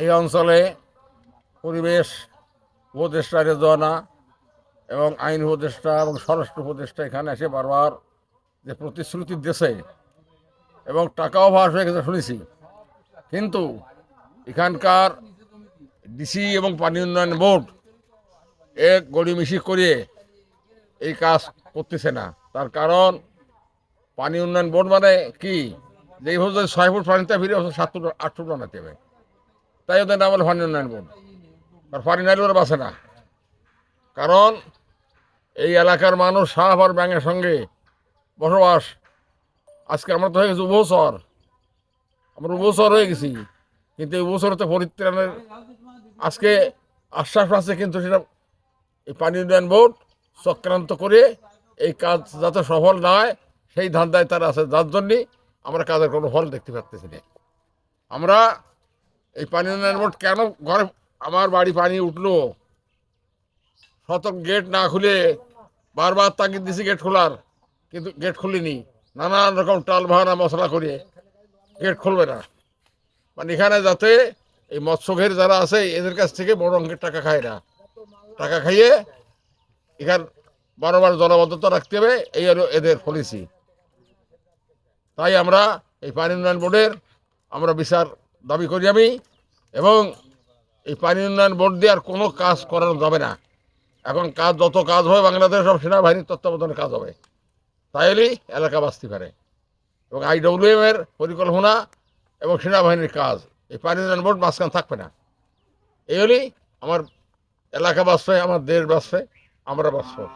এই অঞ্চলে পরিবেশ উপদেষ্টা রেজওয়ানা এবং আইন উপদেষ্টা এবং স্বরাষ্ট্র উপদেষ্টা এখানে এসে বারবার যে প্রতিশ্রুতি দেশে এবং টাকাও ভাস হয়ে গেছে শুনেছি। কিন্তু এখানকার ডিসি এবং পানি উন্নয়ন বোর্ড এক গড়িমিশি করে এই কাজ করতেছে না। তার কারণ পানি উন্নয়ন বোর্ড মানে কি? যে এইভাবে যদি ছয় ফুট পানিতে ফিরে সাত ফুট, আট ফুট বানাতে হবে। তাই ওদের নাম হলো পানি উন্নয়ন বোর্ড আর নাইলে ওরা বাঁচে না। কারণ এই এলাকার মানুষ সাপ আর ব্যাঙের সঙ্গে বসবাস। আজকে আমরা তো হয়ে গেছি উপসর আমরা উপসর হয়ে গেছি। কিন্তু এই উপসরতে পরিত্রাণের আজকে আশ্বাস আছে কিন্তু সেটা এই পানি উন্নয়ন বোর্ড চক্রান্ত করে এই কাজ যাতে সফল না হয়, সেই ধান্দায় তারা আছে। যার জন্যই আমরা কাজের কোনো ফল দেখতে পাচ্তেছি না। আমরা এই পানি উন্নয়ন বোর্ড কেন ঘরে আমার বাড়ি পানি উঠল? শতক গেট না খুলে বারবার তাগিদ দিছি গেট খোলার, কিন্তু গেট খুলিনি। নানান রকম টাল ভাঙা মশলা করে গেট খুলবে না। মানে এখানে যাতে এই মৎস্যঘের যারা আছে, এদের কাছ থেকে বড় অঙ্কের টাকা খায় না। টাকা খাইয়ে এখান বারবার জলবদ্ধতা রাখতে হবে, এই হলো এদের পলিসি তাই আমরা এই পানি উন্নয়ন বোর্ডের আমরা বিচার দাবি করি আমি। এবং এই পানি উন্নয়ন বোর্ড দিয়ে আর কোনো কাজ করানো যাবে না। এখন কাজ যত কাজ হয় বাংলাদেশ সব সেনাবাহিনীর তত্ত্বাবধানে কাজ হবে। তাইলেই এলাকা বাঁচতে পারে। এবং আইডব্লিউএম এর পরিকল্পনা এবং সেনাবাহিনীর কাজ, এই পানি উন্নয়ন বোর্ড মাঝখান থাকবে না। এই হলেই আমার এলাকা বাঁচবে, আমার দেশ বাঁচবে, আমরা বাঁচব।